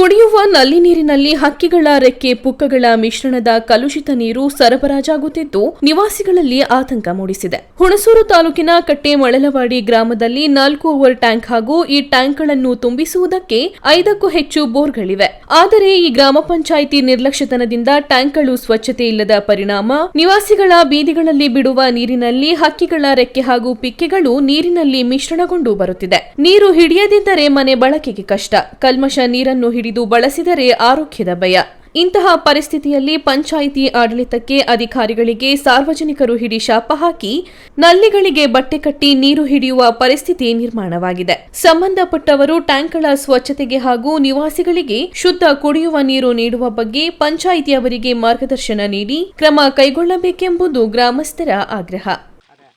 ಕುಡಿಯುವ ನಲ್ಲಿ ನೀರಿನಲ್ಲಿ ಹಕ್ಕಿಗಳ ರೆಕ್ಕೆ ಪುಕ್ಕಗಳ ಮಿಶ್ರಣದ ಕಲುಷಿತ ನೀರು ಸರಬರಾಜಾಗುತ್ತಿದ್ದು, ನಿವಾಸಿಗಳಲ್ಲಿ ಆತಂಕ ಮೂಡಿಸಿದೆ. ಹುಣಸೂರು ತಾಲೂಕಿನ ಕಟ್ಟೆ ಮಳಲವಾಡಿ ಗ್ರಾಮದಲ್ಲಿ ನಾಲ್ಕು ಓವರ್ ಟ್ಯಾಂಕ್ ಹಾಗೂ ಈ ಟ್ಯಾಂಕ್ಗಳನ್ನು ತುಂಬಿಸುವುದಕ್ಕೆ ಐದಕ್ಕೂ ಹೆಚ್ಚು ಬೋರ್ಗಳಿವೆ. ಆದರೆ ಈ ಗ್ರಾಮ ಪಂಚಾಯಿತಿ ನಿರ್ಲಕ್ಷ್ಯತನದಿಂದ ಟ್ಯಾಂಕ್ಗಳು ಸ್ವಚ್ಛತೆ ಇಲ್ಲದ ಪರಿಣಾಮ, ನಿವಾಸಿಗಳ ಬೀದಿಗಳಲ್ಲಿ ಬಿಡುವ ನೀರಿನಲ್ಲಿ ಹಕ್ಕಿಗಳ ರೆಕ್ಕೆ ಹಾಗೂ ಪಿಕ್ಕೆಗಳು ನೀರಿನಲ್ಲಿ ಮಿಶ್ರಣಗೊಂಡು ಬರುತ್ತಿದೆ. ನೀರು ಹಿಡಿಯದಿದ್ದರೆ ಮನೆ ಬಳಕೆಗೆ ಕಷ್ಟ. ಕಲ್ಮಶ ನೀರನ್ನು ಹಿಡಿದು ಬಳಸಿದರೆ ಆರೋಗ್ಯದ ಭಯ. ಇಂತಹ ಪರಿಸ್ಥಿತಿಯಲ್ಲಿ ಪಂಚಾಯಿತಿ ಆಡಳಿತಕ್ಕೆ ಅಧಿಕಾರಿಗಳಿಗೆ ಸಾರ್ವಜನಿಕರು ಹಿಡಿ ಶಾಪ ಹಾಕಿ ನಲ್ಲಿಗಳಿಗೆ ಬಟ್ಟೆ ಕಟ್ಟಿ ನೀರು ಹಿಡಿಯುವ ಪರಿಸ್ಥಿತಿ ನಿರ್ಮಾಣವಾಗಿದೆ. ಸಂಬಂಧಪಟ್ಟವರು ಟ್ಯಾಂಕ್ಗಳ ಸ್ವಚ್ಛತೆಗೆ ಹಾಗೂ ನಿವಾಸಿಗಳಿಗೆ ಶುದ್ಧ ಕುಡಿಯುವ ನೀರು ನೀಡುವ ಬಗ್ಗೆ ಪಂಚಾಯಿತಿ ಅವರಿಗೆ ಮಾರ್ಗದರ್ಶನ ನೀಡಿ ಕ್ರಮ ಕೈಗೊಳ್ಳಬೇಕೆಂಬುದು ಗ್ರಾಮಸ್ಥರ ಆಗ್ರಹ ಅದೇ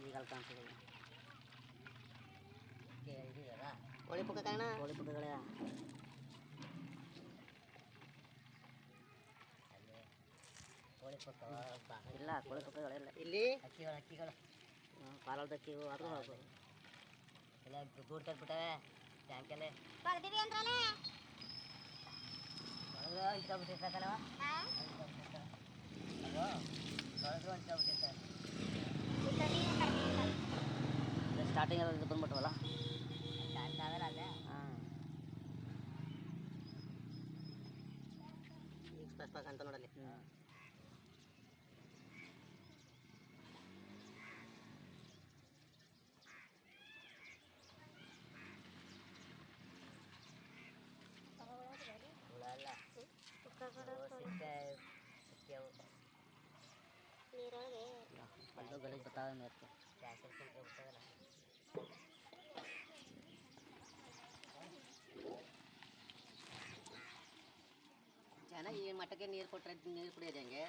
ಈಗ ಅಲ್ಲಿ ಕಾಣಿಸ್ತಿದೆ ಕೋಳಿ ಪುಕ್ಕ ಕಾರಣ ಕೋಳಿ ಪುಕ್ಕಗಳೇ ಕೋಳಿ ಪುಕ್ಕ ಇಲ್ಲ ಕೋಳಿ ಪುಕ್ಕಗಳಿಲ್ಲ ಇಲ್ಲಿ. ಅಕ್ಕಿಗಳು ಅಕ್ಕಿಗಳು. ಪಾಲದ ಹಕ್ಕಿವು ಅದು ಹೌದು ಇಲ್ಲ ದೂರ ತಗ್ಬಿಟ್ಟವೆ ಟ್ಯಾಂಕಲ್ಲೇ ಬರ್ದಿವಿ ಅಂದ್ರಲ್ಲೇ ತೊಳೆದ್ರು ಹಂಚ್ಕೊಬಿಟ್ಟಿರ್ತಾರೆ ಸ್ಟಾರ್ಟಿಂಗ್ ಎಲ್ಲ ಇದು ಬಂದ್ಬಿಟ್ವಲ್ಲ? ಹಾಂ. ಈಗ ಸ್ಪಷ್ಟವಾಗಿ ಅಂತ ನೋಡಲಿ ಹುಳ ಸಿಕ್ಕೆ ಸಿಕ್ಕ್ಯಾವು ನೀರೊಳಗೆ ಬಂದು ಗಲೀಜು ಬರ್ತಾವೆ ಮೇಕ್ಕೆ ಕ್ಯಾನ್ಸರ್ ಕುಂತ್ರೆ ಬಿಡ್ತಾವಲ್ಲ ಜನ ಈ ಮಟ್ಟಕ್ಕೆ ನೀರು ಕೊಟ್ಟರೆ ನೀರು ಕುಡಿಯೋದು ಹೆಂಗೆ